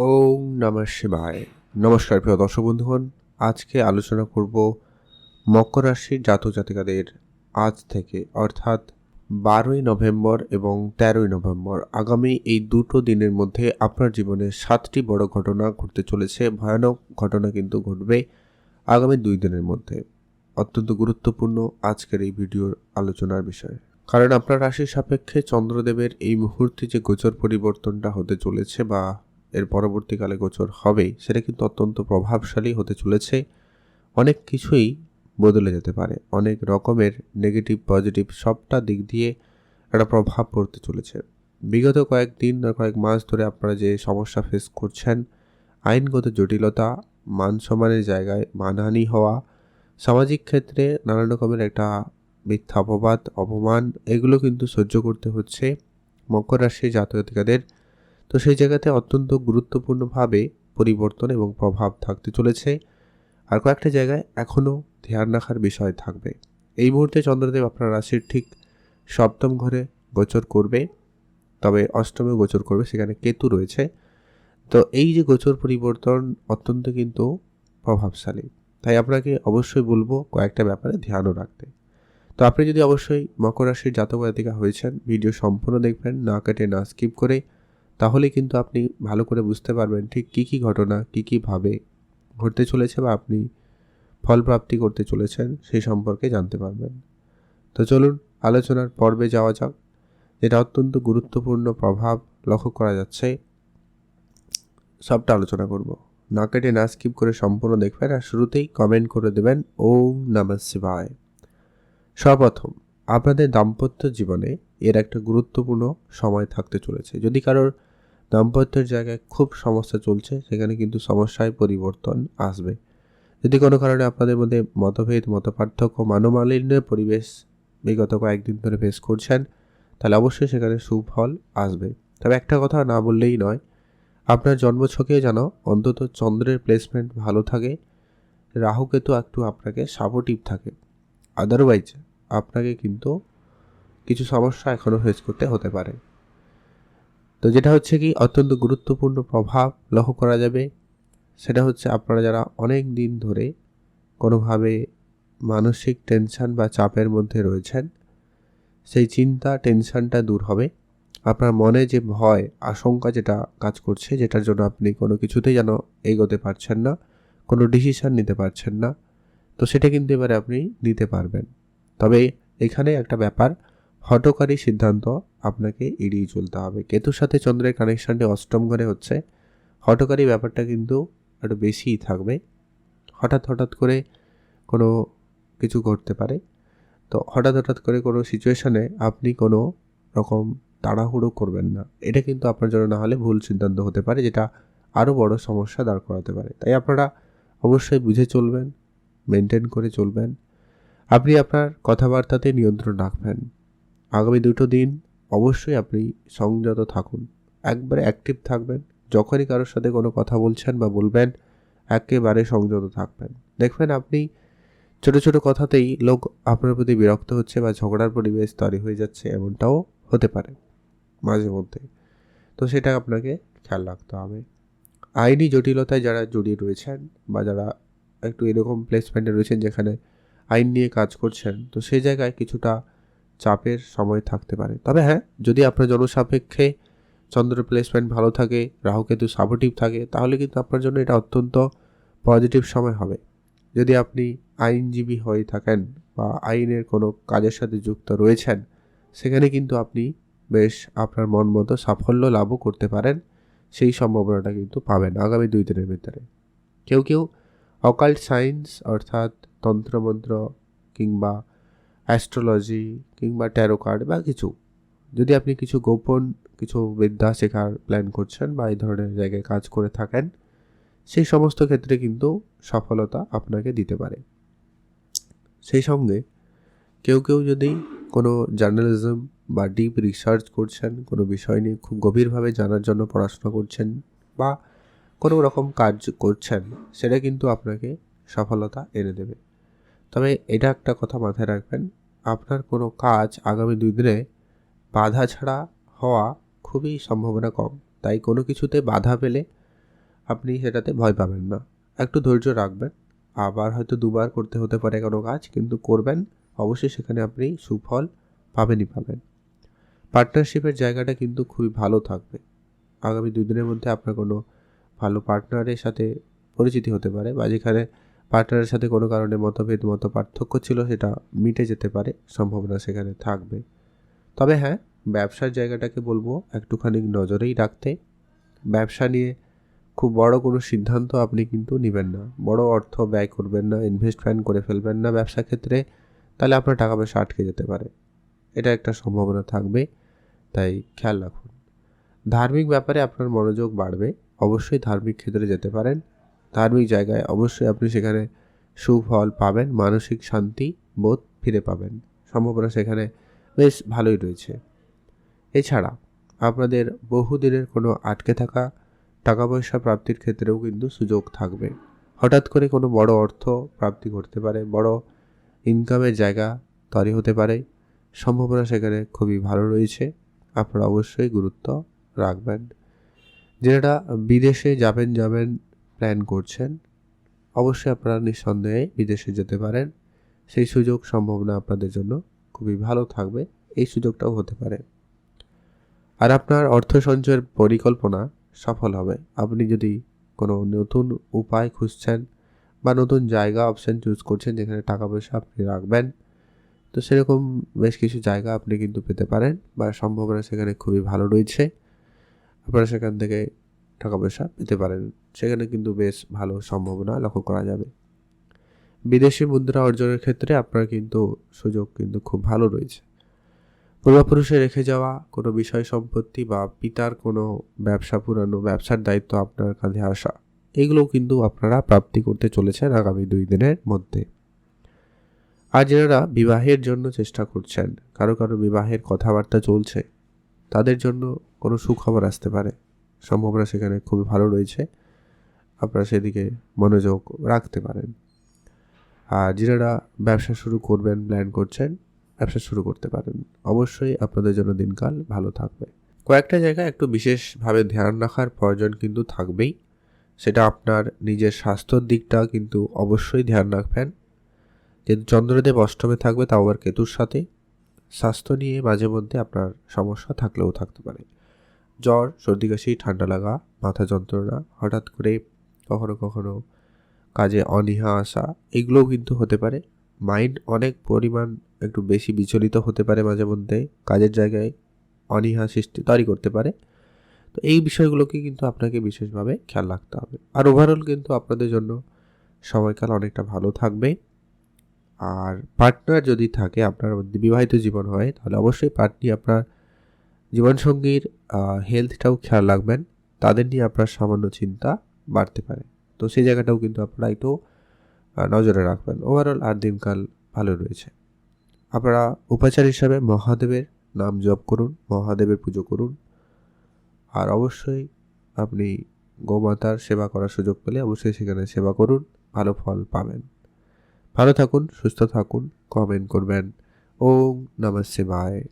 ওম নমঃ শিবায়। নমস্কার প্রিয় দর্শক বন্ধুগণ, আজকে আলোচনা করব মকর রাশির জাতক জাতিকাদের আজ থেকে, অর্থাৎ বারোই নভেম্বর এবং তেরোই নভেম্বর। আগামী এই দুটো দিনের মধ্যে আপনার জীবনে সাতটি বড় ঘটনা ঘটতে চলেছে, ভয়ানক ঘটনা কিন্তু ঘটবে আগামী দুই দিনের মধ্যে। অত্যন্ত গুরুত্বপূর্ণ আজকের এই ভিডিওর আলোচনার বিষয়। কারণ আপনার রাশির সাপেক্ষে চন্দ্রদেবের এই মুহূর্তে যে গোচর পরিবর্তনটা হতে চলেছে বা এর পরবর্তীকালে গোচর হবে সেটা কিন্তু অত্যন্ত প্রভাবশালী হতে চলেছে। অনেক কিছুই বদলে যেতে পারে। অনেক রকমের নেগেটিভ পজিটিভ সবটা দিক দিয়ে একটা প্রভাব পড়তে চলেছে। বিগত কয়েকদিন আর কয়েক মাস ধরে আপনারা যে সমস্যা ফেস করছেন, আইনগত জটিলতা, মান সম্মানের জায়গায় মানহানি হওয়া, সামাজিক ক্ষেত্রে নানান রকমের একটা মিথ্যা অপবাদ, অপমান, এগুলো কিন্তু সহ্য করতে হচ্ছে মকর রাশির জাতকাদের তো সেই জায়গাতে অত্যন্ত গুরুত্বপূর্ণভাবে পরিবর্তন এবং প্রভাব থাকতে চলেছে। আর কয়েকটা জায়গায় এখনও ধ্যান রাখার বিষয় থাকবে। এই মুহূর্তে চন্দ্রদেব আপনার রাশির ঠিক সপ্তম ঘরে গোচর করবে। তবে অষ্টমে গোচর করবে, সেখানে কেতু রয়েছে। তো এই যে গোচর পরিবর্তন অত্যন্ত কিন্তু প্রভাবশালী। তাই আপনাকে অবশ্যই বলব কয়েকটা ব্যাপারে ধ্যানও রাখতে। তো আপনি যদি অবশ্যই মকর রাশির জাতক জাতিকা হয়েছেন, ভিডিও সম্পূর্ণ দেখবেন, না কেটে না স্কিপ করে তাহলে কিন্তু আপনি ভালো করে বুঝতে পারবেন ঠিক কী কী ঘটনা, কী কীভাবে ঘটতে চলেছে বা আপনি ফল প্রাপ্তি করতে চলেছেন সেই সম্পর্কে জানতে পারবেন। তো চলুন আলোচনার পর্বে যাওয়া যাক, যেটা অত্যন্ত গুরুত্বপূর্ণ প্রভাব লক্ষ্য করা যাচ্ছে। সবটা আলোচনা করব। না কেটে না স্কিপ করে সম্পূর্ণ দেখবেন আর শুরুতেই কমেন্ট করে দেবেন, ওম নমঃ শিবায়। সর্বপ্রথম, আপনাদের দাম্পত্য জীবনে এর একটা গুরুত্বপূর্ণ সময় থাকতে চলেছে। যদি কারোর দাম্পত্যের জায়গায় খুব সমস্যা চলছে, সেখানে কিন্তু সমস্যায় পরিবর্তন আসবে। যদি কোনো কারণে আপনাদের মধ্যে মতভেদ, মতপার্থক্য মানমালিন্যের পরিবেশ বিগত কয়েকদিন ধরে ফেস করছেন, তাহলে অবশ্যই সেখানে সুফল আসবে। তবে একটা কথা না বললেই নয়, আপনার জন্মছকে যেন অন্তত চন্দ্রের প্লেসমেন্ট ভালো থাকে, রাহুকেতু একটু আপনাকে সাপোর্টিভ থাকে। আদারওয়াইজ আপনাকে কিন্তু কিছু সমস্যা এখনও ফেস করতে হতে পারে। তো যেটা হচ্ছে কি, অত্যন্ত গুরুত্বপূর্ণ প্রভাব লক্ষ্য করা যাবে। সেটা হচ্ছে আপনারা যারা অনেক দিন ধরে কোনোভাবে মানসিক টেনশন বা চাপের মধ্যে রয়েছেন, সেই চিন্তা, টেনশনটা দূর হবে। আপনার মনে যে ভয়, আশঙ্কা যেটা কাজ করছে, যেটার জন্য আপনি কোনো কিছুতেই যেন এগোতে পারছেন না, কোনো ডিসিশান নিতে পারছেন না, তো সেটা কিন্তু এবারে আপনি নিতে পারবেন। তবে এখানে একটা ব্যাপার হটকারী সিদ্ধান্ত আপনাকে এড়িয়ে চলতে হবে। কেতুর সাথে চন্দ্রের কানেকশানটি অষ্টম ঘরে হচ্ছে। হটকারী ব্যাপারটা কিন্তু একটু বেশিই থাকবে। হঠাৎ হঠাৎ করে কোনো কিছু ঘটতে পারে। তো হঠাৎ হঠাৎ করে কোনো সিচুয়েশানে আপনি কোনো রকম তাড়াহুড়ো করবেন না। এটা কিন্তু আপনার জন্য না হলে ভুল সিদ্ধান্ত হতে পারে, যেটা আরও বড় সমস্যা দাঁড় করাতে পারে। তাই আপনারা অবশ্যই বুঝে চলবেন মেনটেন করে চলবেন। আপনি আপনার কথাবার্তাতে নিয়ন্ত্রণ রাখবেন। আগামী দুটো দিন অবশ্যই আপনি সংযত থাকুন। একবারে অ্যাক্টিভ থাকবেন। যখনই কারোর সাথে কোনো কথা বলছেন বা বলবেন, একেবারে সংযত থাকবেন। দেখবেন আপনি ছোট ছোট কথাতেই লোক আপনার প্রতি বিরক্ত হচ্ছে বা ঝগড়ার পরিবেশ তৈরি হয়ে যাচ্ছে, এমনটাও হতে পারে মাঝে মধ্যে। তো সেটা আপনাকে খেয়াল রাখতে হবে। আইনি জটিলতায় যারা জড়িয়ে রয়েছেন বা যারা একটু এরকম প্লেসমেন্টে রয়েছেন যেখানে আইন নিয়ে কাজ করছেন, তো সেই জায়গায় কিছুটা চাপের সময় থাকতে পারে। তবে হ্যাঁ যদি আপনার জনসাপেক্ষে চন্দ্র প্লেসমেন্ট ভালো থাকে, রাহুকেতু সাপোর্টিভ থাকে, তাহলে কিন্তু আপনার জন্য এটা অত্যন্ত পজিটিভ সময় হবে। যদি আপনি আইনজীবী হয়ে থাকেন বা আইনের কোনো কাজের সাথে যুক্ত রয়েছেন, সেখানে কিন্তু আপনি বেশ আপনার মন মতো সাফল্য লাভও করতে পারেন। সেই সম্ভাবনাটা কিন্তু পাবেন আগামী দুই দিনের ভিতরে। কেউ কেউ অকাল্ট সায়েন্স অর্থাৎ তন্ত্রমন্ত্র কিংবা অ্যাস্ট্রোলজি কিংবা ট্যারো কার্ড বা কিছু। যদি আপনি কিছু গোপন, কিছু বিদ্যা শেখার প্ল্যান করছেন বা এই ধরনের জায়গায় কাজ করে থাকেন, সেই সমস্ত ক্ষেত্রে কিন্তু সফলতা আপনাকে দিতে পারে। সেই সঙ্গে কেউ কেউ যদি কোনো জার্নালিজম বা ডিপ রিসার্চ করছেন, কোনো বিষয় নিয়ে খুব গভীরভাবে জানার জন্য পড়াশোনা করছেন বা কোনো রকম কাজ করছেন, সেটা কিন্তু আপনাকে সফলতা এনে দেবে। তবে এটা একটা কথা মাথায় রাখবেন, আপনার কোনো কাজ আগামী দুই দিনে বাধা ছাড়া হওয়া খুবই সম্ভাবনা কম। তাই কোনো কিছুতে বাধা পেলে আপনি সেটাতে ভয় পাবেন না। একটু ধৈর্য রাখবেন। আবার হয়তো দুবার করতে হতে পারে কোনো কাজ, কিন্তু করবেন, অবশ্যই সেখানে আপনি সুফল পাবেনই পাবেন। পার্টনারশিপের জায়গাটা কিন্তু খুবই ভালো থাকবে। আগামী দুই দিনের মধ্যে আপনার কোনো ভালো পার্টনারের সাথে পরিচিতি হতে পারে বা যেখানে পার্টনারের সাথে কোনো কারণে মতভেদ মত পার্থক্য ছিল সেটা মিটে যেতে পারে, সম্ভাবনা সেখানে থাকবে। তবে হ্যাঁ ব্যবসার জায়গাটাকে বলব একটুখানি নজরেই রাখতে। ব্যবসা নিয়ে খুব বড় কোনো সিদ্ধান্ত আপনি কিন্তু নেবেন না। বড় অর্থ ব্যয় করবেন না ইনভেস্টমেন্ট করে ফেলবেন না ব্যবসা ক্ষেত্রে, তাহলে আপনার টাকা পয়সা আটকে যেতে পারে। এটা একটা সম্ভাবনা থাকবে, তাই খেয়াল রাখুন। ধার্মিক ব্যাপারে আপনার মনোযোগ বাড়বে, অবশ্যই ধার্মিক ক্ষেত্রে যেতে পারেন। ধার্মিক জায়গায় অবশ্যই আপনি সেখানে সুফল পাবেন, মানসিক শান্তি বোধ ফিরে পাবেন। সম্ভাবনা সেখানে বেশ ভালোই রয়েছে। এছাড়া আপনাদের বহুদিনের কোনো আটকে থাকা টাকা পয়সা প্রাপ্তির ক্ষেত্রেও কিন্তু সুযোগ থাকবে। হঠাৎ করে কোনো বড় অর্থ প্রাপ্তি করতে পারে, বড় ইনকামের জায়গা তৈরি হতে পারে, সম্ভাবনা সেখানে খুবই ভালো রয়েছে। আপনারা অবশ্যই গুরুত্ব রাখবেন। যেটা বিদেশে যাবেন যাবেন প্ল্যান করছেন, অবশ্যই আপনারা নিঃসন্দেহে বিদেশে যেতে পারেন। সেই সুযোগ সম্ভাবনা আপনাদের জন্য খুবই ভালো থাকবে, এই সুযোগটাও হতে পারে। আর আপনার অর্থ সঞ্চয়ের পরিকল্পনা সফল হবে। আপনি যদি কোনো নতুন উপায় খুঁজছেন বা নতুন জায়গা অপশান চুজ করছেন যেখানে টাকা পয়সা আপনি রাখবেন, তো সেরকম বেশ কিছু জায়গা আপনি কিন্তু পেতে পারেন বা সম্ভাবনা সেখানে খুবই ভালো রয়েছে। আপনারা সেখান থেকে টাকা পয়সা পেতে পারেন। সেখানে কিন্তু বেশ ভালো সম্ভাবনা লক্ষ্য করা যাবে। বিদেশি মুদ্রা অর্জনের ক্ষেত্রে আপনার কিন্তু সুযোগ কিন্তু খুব ভালো রয়েছে। পূর্বপুরুষে রেখে যাওয়া কোনো বিষয় সম্পত্তি বা পিতার কোনো ব্যবসা পুরানো ব্যবসার দায়িত্ব আপনার কাঁধে আসা এগুলোও কিন্তু আপনারা প্রাপ্তি করতে চলেছেন আগামী দুই দিনের মধ্যে। আর যারা বিবাহের জন্য চেষ্টা করছেন। কারও কারও বিবাহের কথাবার্তা চলছে। তাদের জন্য কোনো সুখবর আসতে পারে। সম্ভাবনা সেখানে খুবই ভালো রয়েছে। আপনারা সেদিকে মনোযোগ রাখতে পারেন। আর যারা ব্যবসা শুরু করবেন প্ল্যান করছেন, ব্যবসা শুরু করতে পারেন। অবশ্যই আপনাদের জন্য দিনকাল ভালো থাকবে। কয়েকটা জায়গায় একটু বিশেষভাবে ধ্যান রাখার প্রয়োজন কিন্তু থাকবেই। সেটা আপনার নিজের স্বাস্থ্যর দিকটা কিন্তু অবশ্যই ধ্যান রাখবেন। যেহেতু চন্দ্রদেব অষ্টমে থাকবে, তাও আবার কেতুর সাথে। স্বাস্থ্য নিয়ে মাঝে মধ্যে আপনার সমস্যা থাকলেও থাকতে পারে। জ্বর, সর্দি, কাশি, ঠান্ডা লাগা, মাথা যন্ত্রণা, হঠাৎ করে কখনো কখনো কাজে অনীহা আসা, এগুলোও কিন্তু হতে পারে। মাইন্ড অনেক পরিমাণ একটু বেশি বিচলিত হতে পারে মাঝে মধ্যে, কাজের জায়গায় অনীহা সৃষ্টি তৈরি করতে পারে। তো এই বিষয়গুলোকে কিন্তু আপনাকে বিশেষভাবে খেয়াল রাখতে হবে। আর ওভারঅল কিন্তু আপনাদের জন্য সময়কাল অনেকটা ভালো থাকবে। আর পার্টনার যদি থাকে, আপনার বিবাহিত জীবন হয়, তাহলে অবশ্যই পার্টনি আপনার জীবনসঙ্গীর হেলথটাও খেয়াল রাখবেন। তাদের নিয়ে আপনার সামান্য চিন্তা বাড়তে পারে। তো সেই জায়গাটাও কিন্তু আপনারা একটু নজরে রাখবেন। ওভারঅল আর দিনকাল ভালো রয়েছে। আপনারা উপাচার হিসাবে মহাদেবের নাম জপ করুন, মহাদেবের পুজো করুন। আর অবশ্যই আপনি গোমাতার সেবা করার সুযোগ পেলে অবশ্যই সেখানে সেবা করুন, ভালো ফল পাবেন। ভালো থাকুন, সুস্থ থাকুন কমেন্ট করবেন। ওম নমঃ শিবায়।